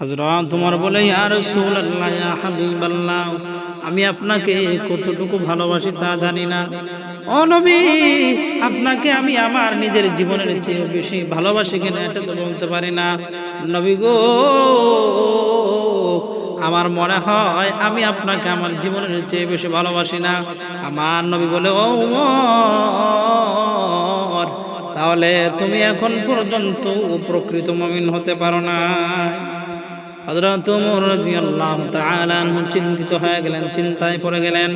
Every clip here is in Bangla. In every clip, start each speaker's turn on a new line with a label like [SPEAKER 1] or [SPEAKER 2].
[SPEAKER 1] হজরত তোমার বলে আর আমি আপনাকে কতটুকু ভালোবাসি তা জানি না। ও নবী, আপনাকে আমি আমার নিজের জীবনের চেয়ে বেশি ভালোবাসি কিনা এটা তো বলতে পারি না। নবী গো, আমার মনে হয় আমি আপনাকে আমার জীবনের চেয়ে বেশি ভালোবাসি না। আমার নবী বলে, ও তাহলে তুমি এখন পর্যন্ত প্রকৃত মমিন হতে পারো না। চিন্তিত হয়ে গেলেন, চিন্তায় পড়ে গেলেন।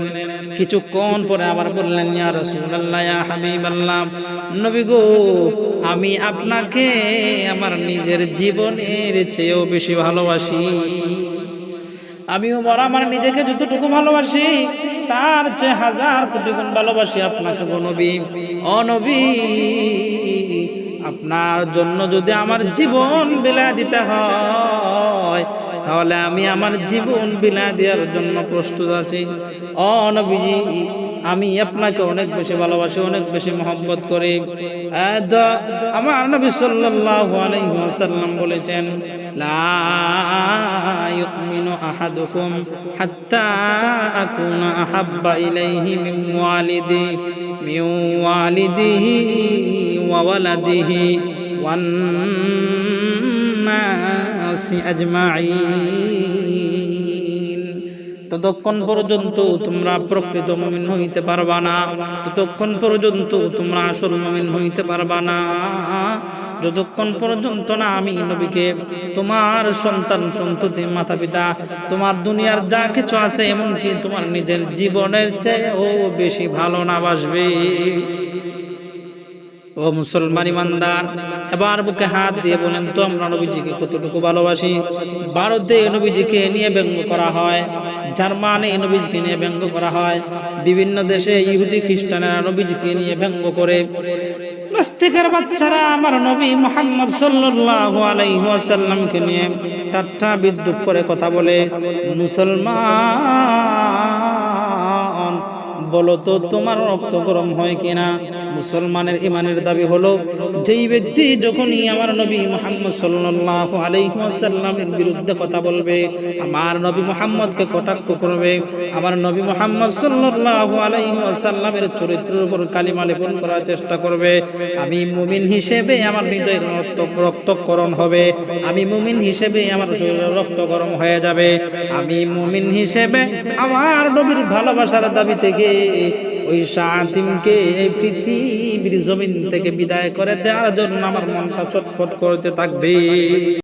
[SPEAKER 1] কিছুক্ষণ পরে আবার বললেন, ইয়া নবী গো, আমি আপনাকে আমার নিজের জীবনের চেয়েও বেশি ভালোবাসি। আমি ওমর আমার নিজেকে যতটুকু ভালোবাসি, তার চেয়ে হাজার কোটি গুণ ভালোবাসি আপনাকে গো নবী। ও নবী আপনার জন্য যদি আমার জীবন বিলা দিতে হয়, তাহলে আমি আমার জীবন বিলা দেওয়ার জন্য প্রস্তুত আছি। অনবিজি আমি আপনাকে অনেক বেশি ভালোবাসি, অনেক বেশি মহব্বত করি। আমার নবী ওয়াসাল্লাম বলেছেন, লা আহাব্বা ওয়ান নাসি আজমাইন ততক্ষণ পর্যন্ত তোমরা প্রকৃত মমিন হইতে পারবা না। ততক্ষণ পর্যন্ত তোমরা আসল মমিন হইতে পারবা না। যতক্ষণ পর্যন্ত না আমি নবীকে, তোমার সন্তান সন্ততি মাতা পিতা তোমার দুনিয়ার যা কিছু আছে এমনকি তোমার নিজের জীবনের চেয়েও বেশি ভালো না বাসবে। ও মুসলমান ইমানদার, এবার বুকে হাত দিয়ে বলেন, তো আমরা নবীজিকে কতটুকু ভালোবাসি? ভারতে নবীজিকে নিয়ে ব্যঙ্গ করা হয়, জার্মানে নবীজিকে নিয়ে ব্যঙ্গ করা হয়, বিভিন্ন দেশে ইহুদি খ্রিস্টানেরা নবীজিকে নিয়ে ব্যঙ্গ করে। নাস্তিকের বাচ্চারা আমার নবী মোহাম্মদ সাল্লাল্লাহু আলাইহি নিয়ে ঠাট্টা বিদ্রুপ করে কথা বলে, মুসলমান বলো তো, তোমার রক্ত গরম হয় কিনা? মুসলমানের ইমানের দাবি হলো, যেই ব্যক্তি যখনই আমার নবী মোহাম্মদ সাল্লাল্লাহু আলাইহি ওয়াসাল্লামের বিরুদ্ধে কথা বলবে, আমার নবী মোহাম্মদকে কটাক্ষ করবে, আমার নবী মোহাম্মদ সাল্লাল্লাহু আলাইহি ওয়াসাল্লামের চরিত্রের উপর কালিমা লেপন করার চেষ্টা করবে। আমি মুমিন হিসেবে আমার হৃদয়ের রক্ত, রক্তকরণ হবে। আমি মুমিন হিসেবে আমার শরীরের রক্ত গরম হয়ে যাবে। আমি মুমিন হিসেবে আমার নবীর ভালোবাসার দাবি থেকে ওই সাতিমকে এই পৃথিবীর জমিন থেকে বিদায় করে দেওয়ার জন্য আমার মনটা চটপট করতে থাকবে।